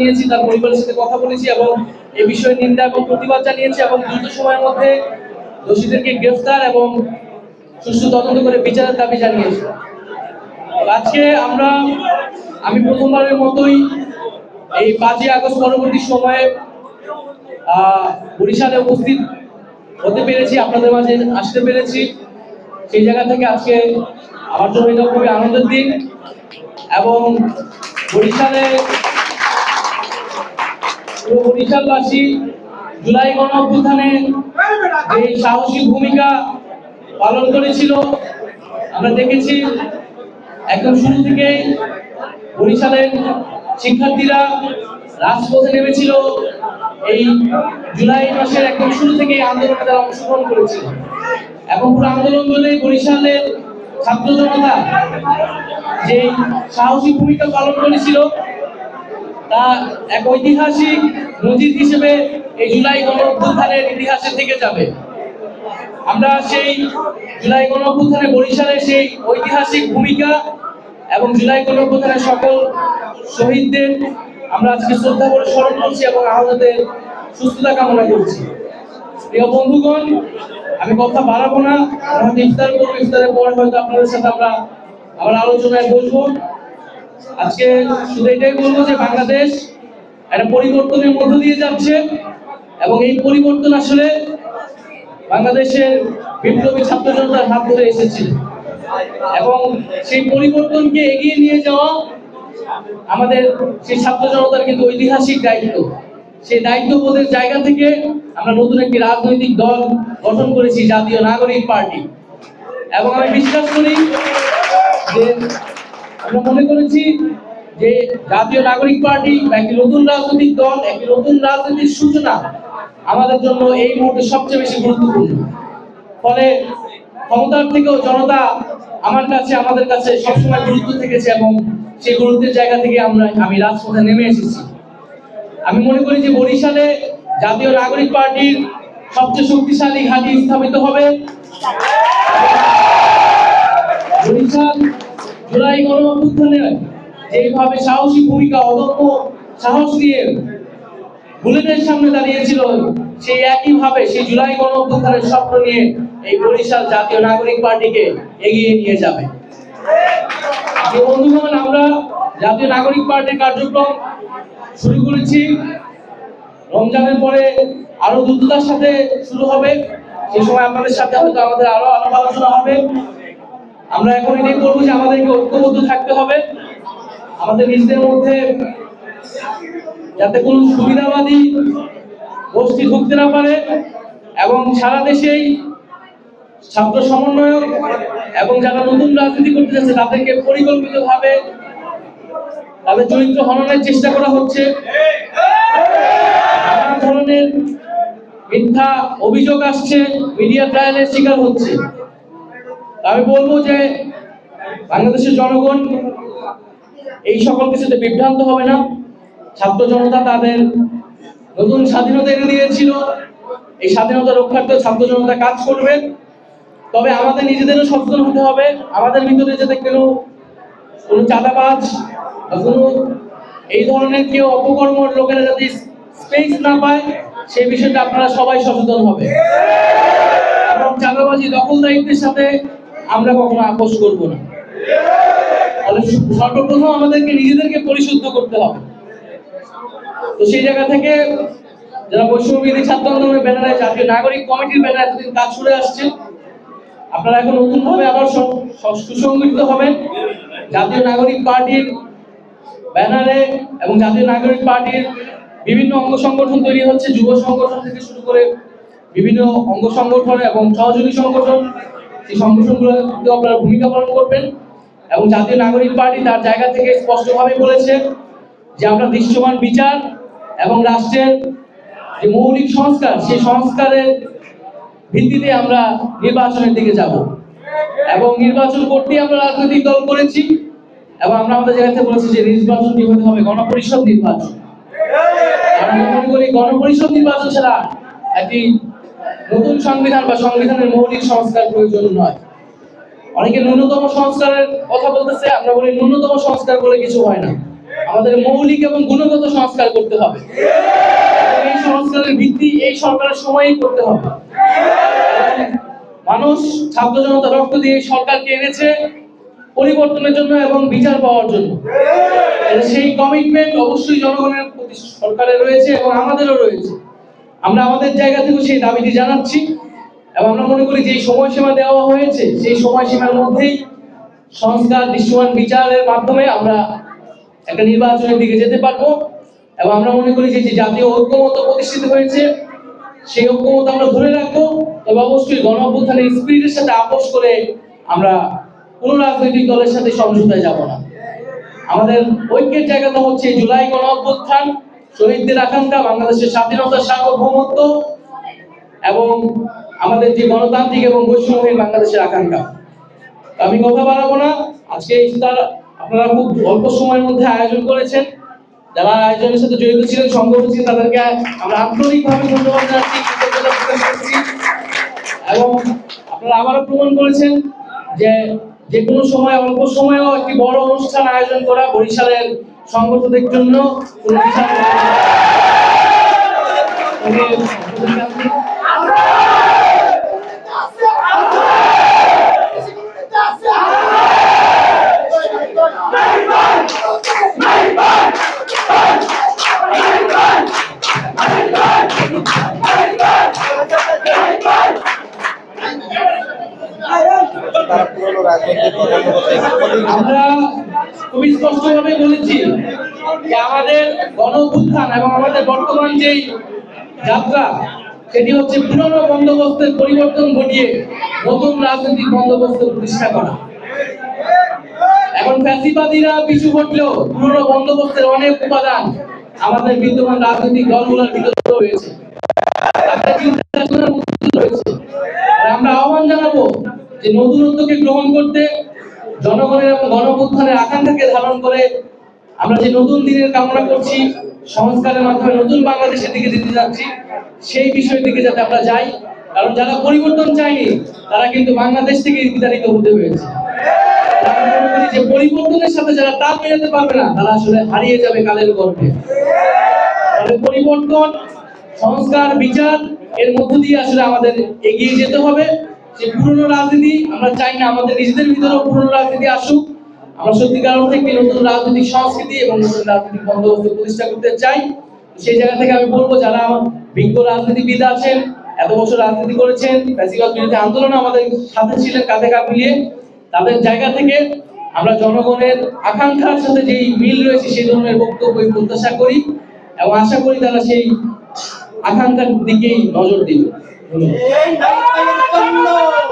নিয়েছি, তার পরিবারের সাথে কথা বলেছি এবং এই বিষয়ে নিন্দা এবং প্রতিবাদ জানিয়েছি এবং দ্রুত সময়ের মধ্যে দোষীদেরকে গ্রেফতার এবং সুষ্ঠু তদন্ত করে বিচারের দাবি জানিয়েছি। আজকে আমরা, আমি প্রথমবারের মতোই এই পাঁচই আগস্ট পরবর্তী সময়ে বরিশালে উপস্থিত হতে পেরেছি, আপনাদের মাঝে আসতে পেরেছি। সেই জায়গা থেকে আজকে আমার জন্য এটা খুবই আনন্দের দিন এবং বরিশালে বরিশালবাসী জুলাই গণ অভ্যুত্থানে এই সাহসী ভূমিকা পালন করেছিল। আমরা দেখেছি একদম শুরু থেকেই বরিশালের শিক্ষার্থীরা রাজপথে নেমেছিল। এই জুলাই মাসের একদম শুরু থেকেই আন্দোলনে তারা অংশগ্রহণ করেছিল। এবং পুরো আন্দোলন জুড়ে বরিশালের ছাত্র জনতা যে সাহসী ভূমিকা পালন করেছিল তা এক ঐতিহাসিক নজির হিসেবে এই জুলাই গণ ইতিহাসে থেকে যাবে। আমরা সেই জুলাই গণ অভ্যুত্থানে বরিশালের সেই ঐতিহাসিক ভূমিকা এবং জুলাই গণ সকল শহীদদের আমরা আজকে শ্রদ্ধা করে স্মরণ করছি এবং আহতদের সুস্থতা কামনা করছি। প্রিয় বন্ধুগণ, আমি কথা বাড়াবো না। ইফতার করব, ইফতারের পরে হয়তো আপনাদের সাথে আমরা আবার আলোচনায় বসবো। আজকে শুধু এটাই বলব যে বাংলাদেশ একটা পরিবর্তনের মধ্য দিয়ে যাচ্ছে এবং এই পরিবর্তন আসলে বাংলাদেশের বিপ্লবী ছাত্র জনতার হাত ধরে এসেছিল এবং সেই পরিবর্তনকে এগিয়ে নিয়ে যাওয়া আমাদের সেই ছাত্র জনতার কিন্তু ঐতিহাসিক দায়িত্ব। সেই দায়িত্ববোধের জায়গা থেকে আমরা নতুন একটি রাজনৈতিক দল গঠন করেছি জাতীয় নাগরিক পার্টি। এবং আমি বিশ্বাস করি যে আমরা মনে করেছি যে জাতীয় নাগরিক পার্টি বা একটি নতুন রাজনৈতিক দল, একটি নতুন রাজনীতির সূচনা আমাদের জন্য এই মুহূর্তে সবচেয়ে বেশি গুরুত্বপূর্ণ। ফলে ক্ষমতার থেকেও জনতা আমার কাছে, আমাদের কাছে সবসময় গুরুত্ব থেকেছে এবং সেই গুরুত্বের জায়গা থেকে আমরা, আমি রাজপথে নেমে এসেছি। আমি মনে করি যে বরিশালে জাতীয় নাগরিক পার্টির সবচেয়ে শক্তিশালী ঘাঁটি স্থাপিত হবে। বরিশাল জুলাই গণ অভ্যুত্থানে যেভাবে সাহসী ভূমিকা অদম্য সাহস নিয়ে বুলেটের সামনে দাঁড়িয়েছিল, সেই একই ভাবে সেই জুলাই গণ অভ্যুত্থানের স্বপ্ন নিয়ে এই বরিশাল জাতীয় নাগরিক পার্টিকে এগিয়ে নিয়ে যাবে। বন্ধুগণ, আমরা জাতীয় নাগরিক পার্টির কার্যক্রম শুরু করেছি। রমজানের পরে আরও দ্রুততার সাথে শুরু হবে। সেই সময় আপনাদের সাথে হয়তো আমাদের আরও আলাপ আলোচনা হবে। আমরা এখন এটাই করব যে আমাদেরকে ঐক্যবদ্ধ থাকতে হবে। আমাদের নিজেদের মধ্যে যাতে কোনো সুবিধাবাদী গোষ্ঠী ঢুকতে না পারে এবং সারা দেশেই ছাত্র সমন্বয়ক এবং যারা নতুন রাজনীতি করতে যাচ্ছে, তাদেরকে পরিকল্পিতভাবে তাদের চরিত্র হননের চেষ্টা করা হচ্ছে। নানা ধরনের মিথ্যা অভিযোগ আসছে, মিডিয়া ট্রায়ালের শিকার হচ্ছে। আমি বলব যে বাংলাদেশের জনগণ এই সকল কিছুতে বিভ্রান্ত হবে না। ছাত্র জনতা তাদের নতুন স্বাধীনতা এনে দিয়েছিল। এই স্বাধীনতা রক্ষার্থে ছাত্র জনতা কাজ করবে। তবে আমাদের নিজেদেরও সচেতন হতে হবে। আমাদের ভিতরে যাতে কেউ, কোনো চাঁদাবাজ কোনো এই ধরনের কেউ অপকর্ম লোকেরা যাতে স্পেস না পায়, সেই বিষয়টা আপনারা সবাই সচেতন হবে। এবং চাঁদাবাজি দখলদারিত্বের সাথে আমরা কখনো আপোষ করব না। তাহলে সর্বপ্রথম আমাদেরকে নিজেদেরকে পরিশুদ্ধ করতে হবে। তো সেই জায়গা থেকে যারা বৈষম্য বিরোধী ছাত্র আন্দোলনের ব্যানারে জাতীয় নাগরিক কমিটির ব্যানারে এতদিন কাজ করে আসছে। আপনারা এখন নতুন ভাবে আবার সুসংগঠিত হবেন। জাতীয় নাগরিক পার্টির ব্যানারে এবং জাতীয় নাগরিক পার্টির বিভিন্ন অঙ্গ সংগঠন তৈরি হচ্ছে। যুব সংগঠন থেকে শুরু করে বিভিন্ন অঙ্গ সংগঠন এবং সহযোগী সংগঠন। সেই সংগঠনগুলোতে আপনারা ভূমিকা পালন করবেন এবং জাতীয় নাগরিক পার্টি তার জায়গা থেকে স্পষ্টভাবে বলেছে যে আমরা দৃশ্যমান বিচার এবং রাষ্ট্রের যে মৌলিক সংস্কার, সেই সংস্কারের ভিত্তিতে আমরা নির্বাচনের দিকে যাব এবং নির্বাচন করতেই আমরা রাজনৈতিক দল করেছি এবং আমরা আমাদের জায়গাতে বলেছি যে নির্বাচনটি হতে হবে? গণপরিষদ নির্বাচন। আমরা মনে করি গণপরিষদ নির্বাচন ছাড়া একটি নতুন সংবিধান বা সংবিধানের মৌলিক সংস্কার প্রয়োজন নয়। অনেকে ন্যূনতম সংস্কারের কথা বলতেছে, আমরা বলি ন্যূনতম সংস্কার বলে কিছু হয় না। আমাদের মৌলিক এবং গুণগত সংস্কার করতে হবে। এই সংস্কারের ভিত্তি এই সরকারের সময়ই করতে হবে। মানুষ, ছাত্র জনতা রক্ত দিয়ে সরকারকে এনেছে পরিবর্তনের জন্য এবং বিচার পাওয়ার জন্য। সেই কমিটমেন্ট অবশ্যই জনগণের প্রতি সরকারের রয়েছে এবং আমাদেরও রয়েছে। আমরা আমাদের জায়গা থেকে সেই দাবিটি জানাচ্ছি এবং আমরা মনে করি যে সময়সীমা দেওয়া হয়েছে, সেই সময়সীমার মধ্যেই সংস্কার, দৃশ্যমান বিচারের মাধ্যমে আমরা একটা নির্বাচনের দিকে যেতে পারব এবং আমরা মনে করি যে জাতীয় ঐক্যমত প্রতিষ্ঠিত হয়েছে, সেই ঐক্যমত আমরা ধরে রাখব। তবে অবশ্যই গণ অভ্যুত্থানের স্পিরিটের সাথে আপোষ করে আমরা কোন রাজনৈতিক দলের সাথে সমঝোতায় যাব না। আমাদের ঐক্যের জায়গাটা হচ্ছে জুলাই গণ অভ্যুত্থান শহীদদের আকাঙ্ক্ষা, বাংলাদেশের স্বাধীনতার সার্বভৌমত্ব এবং আমাদের যে গণতান্ত্রিক এবং বৈষম্যহীন বাংলাদেশের আকাঙ্ক্ষা। আমি কথা বাড়াবো না। আজকে ইফতার আপনারা খুব অল্প সময়ের মধ্যে আয়োজন করেছেন। যারা আয়োজনের সাথে জড়িত ছিলেন সংগঠন ছিলেন, তাদেরকে আমরা আন্তরিকভাবে ধন্যবাদ জানাচ্ছি, কৃতজ্ঞতা প্রকাশ করছি। এবং আপনারা আবারও প্রমাণ করেছেন যে যে কোনো সময়, অল্প সময়েও একটি বড় অনুষ্ঠান আয়োজন করা বরিশালের সংগঠনদের জন্য আমরা খুবই স্পষ্টভাবে বলেছি যে আমাদের গণ এবং আমাদের বর্তমান যেই যাত্রা, সেটি হচ্ছে পুরনো বন্দোবস্তের পরিবর্তন ঘটিয়ে নতুন রাজনৈতিক বন্দোবস্ত প্রতিষ্ঠা করা। এখন ফ্যাসিবাদীরা পিছু ঘটলেও পুরনো বন্দোবস্তের অনেক উপাদান আমাদের বিদ্যমান রাজনৈতিক দলগুলোর ভিতরে রয়েছে। আমরা আহ্বান জানাব যে নতুনত্বকে গ্রহণ করতে জনগণের এবং গণপ্রত্যানের আকাঙ্ক্ষাকে ধারণ করে আমরা যে নতুন দিনের কামনা করছি, সংস্কারের মাধ্যমে নতুন বাংলাদেশের দিকে যেতে যাচ্ছি, সেই বিষয়ের দিকে যাতে আমরা যাই। কারণ যারা পরিবর্তন চায়নি, তারা কিন্তু বাংলাদেশ থেকে বিতাড়িত হতে হয়েছে। যে পরিবর্তনের সাথে যারা তাল মেলাতে পারবে না, তারা আসলে হারিয়ে যাবে কালের গর্ভে পরিবর্তন, সংস্কার, বিচার, এর মধ্য দিয়ে আসলে আমাদের এগিয়ে যেতে হবে। যে পুরনো রাজনীতি, আমরা চাই না আমাদের নিজেদের ভিতরেও পুরনো রাজনীতি আসুক। আমরা সত্যিকার অর্থে একটি নতুন রাজনৈতিক সংস্কৃতি এবং নতুন রাজনৈতিক বন্দোবস্ত প্রতিষ্ঠা করতে চাই। সেই জায়গা থেকে আমি বলব, যারা বিজ্ঞ রাজনীতিবিদ আছেন, এত বছর রাজনীতি করেছেন, ফ্যাসিবাদ বিরোধী আন্দোলনে আমাদের সাথে ছিলেন কাঁধে কাঁধ মিলিয়ে, তাদের জায়গা থেকে আমরা জনগণের আকাঙ্ক্ষার সাথে যেই মিল রয়েছে, সেই ধরনের বক্তব্য প্রত্যাশা করি এবং আশা করি তারা সেই আকাঙ্ক্ষার দিকেই নজর দিবে। ఏ నలభై